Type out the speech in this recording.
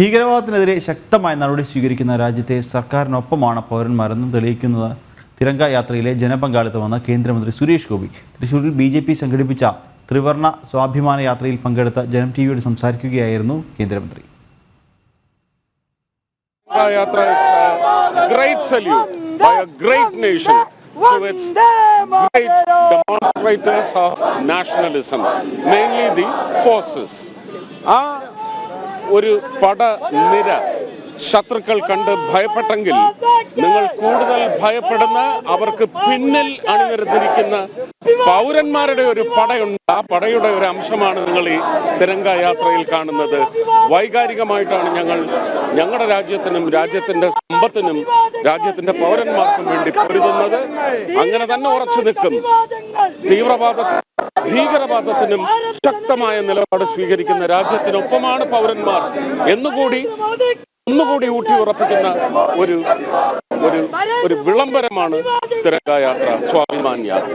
ഭീകരവാദത്തിനെതിരെ ശക്തമായ നടപടി സ്വീകരിക്കുന്ന രാജ്യത്തെ സർക്കാരിനൊപ്പമാണ് പൗരന്മാരെന്നും തെളിയിക്കുന്നത്. തിരങ്ക യാത്രയിലെ ജനപങ്കാളിത്തമെന്ന് കേന്ദ്രമന്ത്രി സുരേഷ് ഗോപി. തൃശൂരിൽ ബി ജെ പി സംഘടിപ്പിച്ച ത്രിവർണ സ്വാഭിമാന യാത്രയിൽ പങ്കെടുത്ത ജനം ടി വിയോട് സംസാരിക്കുകയായിരുന്നു കേന്ദ്രമന്ത്രി. ആ ഒരു പടനിര ശത്രുക്കൾ കണ്ട് ഭയപ്പെട്ടെങ്കിൽ നിങ്ങൾ കൂടുതൽ ഭയപ്പെടുന്ന അവർക്ക് പിന്നിൽ അണിനിരന്നിരിക്കുന്ന പൗരന്മാരുടെ ഒരു പടയുണ്ട്. ആ പടയുടെ ഒരു അംശമാണ് നിങ്ങൾ ഈ തിരങ്ക യാത്രയിൽ കാണുന്നത്. വൈകാരികമായിട്ടാണ് ഞങ്ങൾ ഞങ്ങളുടെ രാജ്യത്തിനും രാജ്യത്തിന്റെ സമ്പത്തിനും രാജ്യത്തിന്റെ പൗരന്മാർക്കും വേണ്ടി പൊരുതുന്നത്. അങ്ങനെ തന്നെ ഉറച്ചു നിൽക്കും. തീവ്രവാദ ഭീകരവാദത്തിനും ശക്തമായ നിലപാട് സ്വീകരിക്കുന്ന രാജ്യത്തിനൊപ്പമാണ് പൗരന്മാർ എന്നുകൂടി ഒന്നുകൂടി ഊട്ടി ഉറപ്പിക്കുന്ന ഒരു ഒരു ഒരു വിളംബരമാണ് തിരങ്ക യാത്ര സ്വാഭിമാൻ യാത്ര.